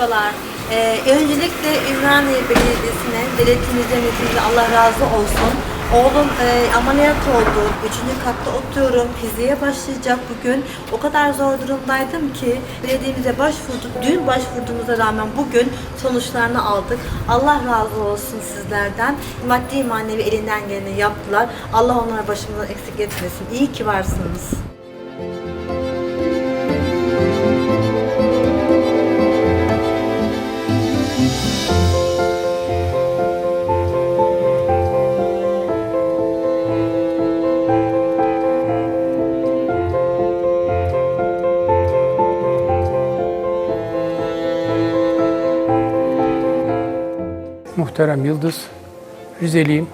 Merhabalar. Ee, öncelikle Ümraniye Belediyesi'ne, devletimize, milletimize Allah razı olsun. Oğlum e, ameliyat oldu. Üçüncü katta oturuyorum. Fiziğe başlayacak bugün. O kadar zor durumdaydım ki belediyemize başvurduk. Dün başvurduğumuza rağmen bugün sonuçlarını aldık. Allah razı olsun sizlerden. Maddi manevi elinden geleni yaptılar. Allah onlara başımızdan eksik etmesin. İyi ki varsınız. Muhterem Yıldız, Rizeliyim.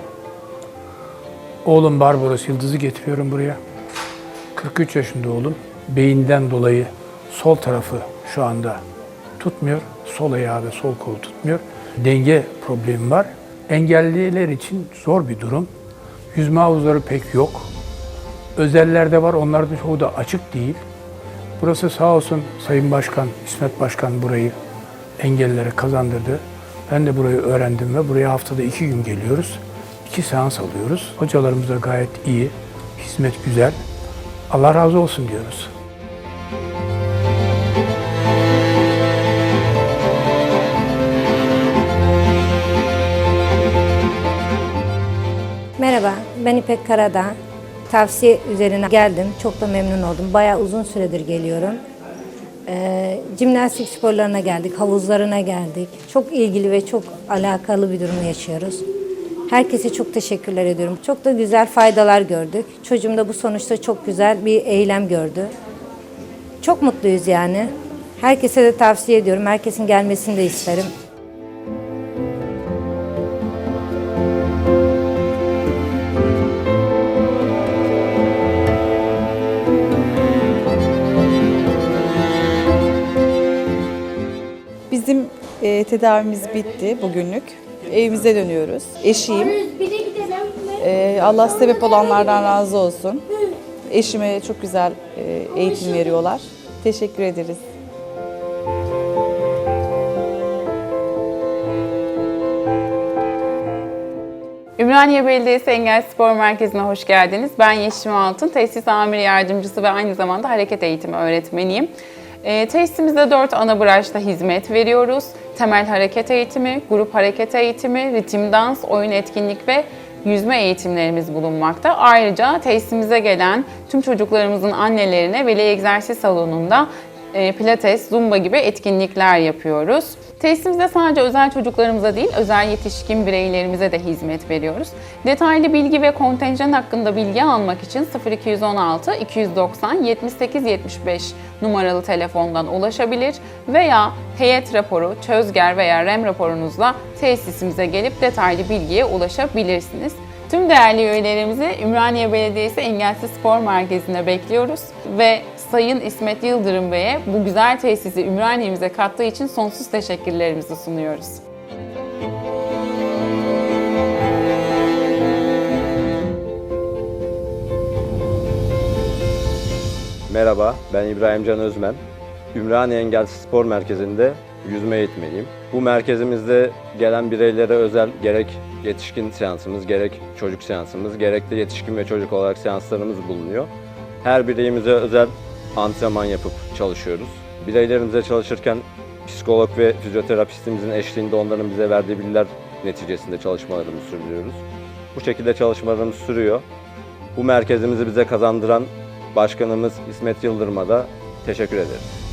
Oğlum Barbaros Yıldız'ı getiriyorum buraya. 43 yaşında oğlum. Beyinden dolayı sol tarafı şu anda tutmuyor. Sol ayağı ve sol kolu tutmuyor. Denge problemi var. Engelliler için zor bir durum. Yüzme havuzları pek yok. Özellerde var, onların çoğu da açık değil. Burası sağ olsun Sayın Başkan, İsmet Başkan burayı engellilere kazandırdı. Ben de burayı öğrendim ve buraya haftada iki gün geliyoruz. İki seans alıyoruz. Hocalarımız da gayet iyi, hizmet güzel. Allah razı olsun diyoruz. Merhaba, ben İpek Karadağ. Tavsiye üzerine geldim. Çok da memnun oldum. Bayağı uzun süredir geliyorum. Ee, jimnastik sporlarına geldik, havuzlarına geldik. Çok ilgili ve çok alakalı bir durumu yaşıyoruz. Herkese çok teşekkürler ediyorum. Çok da güzel faydalar gördük. Çocuğum da bu sonuçta çok güzel bir eylem gördü. Çok mutluyuz yani. Herkese de tavsiye ediyorum. Herkesin gelmesini de isterim. E, tedavimiz bitti bugünlük. Evimize dönüyoruz. Eşiyim. E, Allah sebep olanlardan razı olsun. Eşime çok güzel e, eğitim veriyorlar. Teşekkür ederiz. Ümraniye Belediyesi Engel Spor Merkezi'ne hoş geldiniz. Ben Yeşim Altın, tesis amir yardımcısı ve aynı zamanda hareket eğitimi öğretmeniyim. E, tesisimizde 4 ana branşta hizmet veriyoruz. Temel hareket eğitimi, grup hareket eğitimi, ritim dans, oyun etkinlik ve yüzme eğitimlerimiz bulunmakta. Ayrıca tesisimize gelen tüm çocuklarımızın annelerine veli egzersiz salonunda pilates, zumba gibi etkinlikler yapıyoruz. Tesisimizde sadece özel çocuklarımıza değil, özel yetişkin bireylerimize de hizmet veriyoruz. Detaylı bilgi ve kontenjan hakkında bilgi almak için 0216 290 78 75 numaralı telefondan ulaşabilir veya heyet raporu, çözger veya REM raporunuzla tesisimize gelip detaylı bilgiye ulaşabilirsiniz. Tüm değerli üyelerimizi Ümraniye Belediyesi Engelsiz Spor Merkezi'ne bekliyoruz ve Sayın İsmet Yıldırım Bey'e bu güzel tesisi Ümraniye'mize kattığı için sonsuz teşekkürlerimizi sunuyoruz. Merhaba, ben İbrahim Can Özmen. Ümraniye Engelsiz Spor Merkezi'nde yüzme eğitmeniyim. Bu merkezimizde gelen bireylere özel gerek yetişkin seansımız, gerek çocuk seansımız, gerek de yetişkin ve çocuk olarak seanslarımız bulunuyor. Her bireyimize özel antrenman yapıp çalışıyoruz. Bireylerimize çalışırken psikolog ve fizyoterapistimizin eşliğinde onların bize verdiği bilgiler neticesinde çalışmalarımızı sürdürüyoruz. Bu şekilde çalışmalarımız sürüyor. Bu merkezimizi bize kazandıran başkanımız İsmet Yıldırım'a da teşekkür ederiz.